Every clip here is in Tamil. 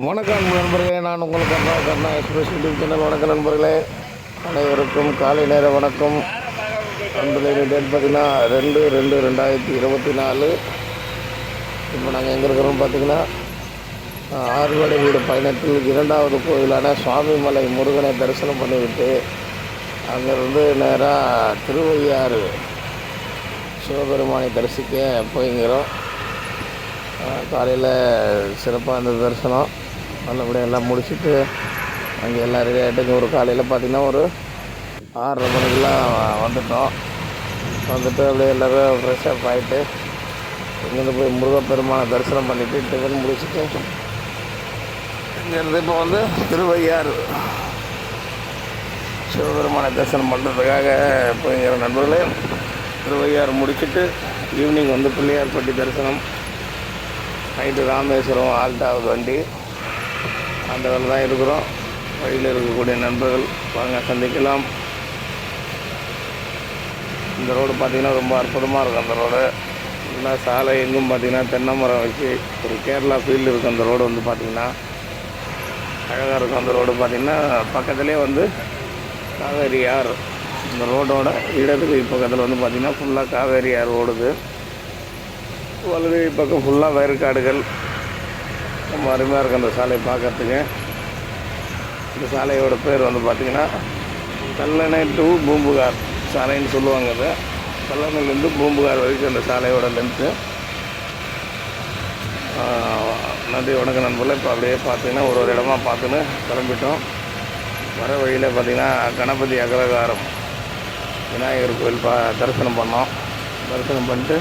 வணக்கம் நண்பர்களே நான் உங்கள் Karna Karna Express YouTube channel. வணக்கம் நண்பர்களே. அனைவருக்கும் காலை நேர வணக்கம். அன்புல டேட் பார்த்தீங்கன்னா ரெண்டு ரெண்டு ரெண்டாயிரத்தி இருபத்தி நாலு. இப்போ நாங்கள் எங்கே இருக்கிறோம் பார்த்தீங்கன்னா ஆஹ், ஆறுவடை வீடு பயணத்தில் இரண்டாவது கோயிலான சுவாமிமலை முருகனை தரிசனம் பண்ணிவிட்டு அங்கேருந்து நேராக திருவையாறு சிவபெருமானை தரிசிக்க போய்ங்கிறோம் காலையில் சிறப்பாக இருந்த தரிசனம். நல்லபடியாக எல்லாம் முடிச்சுட்டு அங்கே எல்லாம் ரெடி ஆகிட்டு ஒரு காலையில் பார்த்திங்கன்னா ஒரு ஆறரை மணிக்கெலாம் வந்துட்டோம். வந்துட்டு அப்படியே எல்லோரும் ஃப்ரெஷ் அப் ஆகிட்டு இங்கேருந்து போய் முருகப்பெருமானை தரிசனம் பண்ணிவிட்டு டிஃபன் முடிச்சுட்டு இங்கேருந்து இப்போ வந்து திருவையாறு சிவபெருமானை தரிசனம் பண்ணுறதுக்காக போய்ங்கிற நண்பர்களே திருவையாறு முடிச்சுட்டு ஈவினிங் வந்து பிள்ளையார்பட்டி தரிசனம். நைட்டு ராமேஸ்வரம் ஆல்டாவது வண்டி. அந்த வேலை தான் இருக்கிறோம். வழியில் இருக்கக்கூடிய நண்பர்கள் வாங்க சந்திக்கலாம். இந்த ரோடு பார்த்திங்கன்னா ரொம்ப அற்புதமாக இருக்கும் அந்த ரோடு. இல்லை சாலை எங்கும் பார்த்திங்கன்னா தென்னை மரம் வச்சு ஒரு கேரளா ஃபீல்டு இருக்கும் அந்த ரோடு வந்து பார்த்திங்கன்னா. அழகாக இருக்கும் அந்த ரோடு பார்த்திங்கன்னா. பக்கத்துலேயே வந்து காவேரி ஆறு. இந்த ரோடோட இடது கை பக்கத்தில் வந்து பார்த்திங்கன்னா ஃபுல்லாக காவேரி ஆறு ஓடுது. வலது கை பக்கம் ஃபுல்லாக வயற்காடுகள் ரொம்ப அருமையாக இருக்கும் அந்த சாலையை பார்க்கறதுக்கு. இந்த சாலையோட பேர் வந்து பார்த்திங்கன்னா கல்லணை டு பூம்புகார் சாலைன்னு சொல்லுவாங்க அது. கல்லணையிலேருந்து பூம்புகார் வரைக்கும் அந்த சாலையோட லென்த்து நன்றி வணக்கம் நண்பர்கள். இப்போ அப்படியே பார்த்தீங்கன்னா ஒரு ஒரு இடமா பார்த்துன்னு கிளம்பிட்டோம். வர வழியில் பார்த்திங்கன்னா கணபதி அகரகாரம் விநாயகர் கோயில் பா தரிசனம் பண்ணோம். தரிசனம் பண்ணிட்டு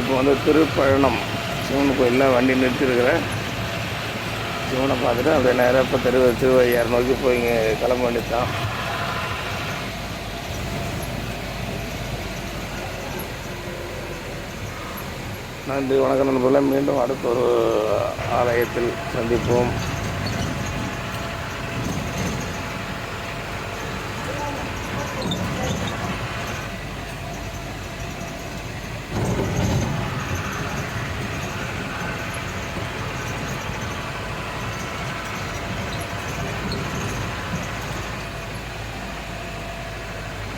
இப்போ வந்து திருப்பழனம் சிவன் கோயிலில் வண்டி நிறுத்திருக்கிறேன் சிவனை பார்த்துட்டு அப்படியே நேராக இப்போ தெரு திருவையார் நோக்கி போய் இங்கே கிளம்ப வேண்டியதான் நன்றி வணக்கம் நண்பர்களே. மீண்டும் அடுத்த ஒரு ஆலயத்தில் சந்திப்போம்.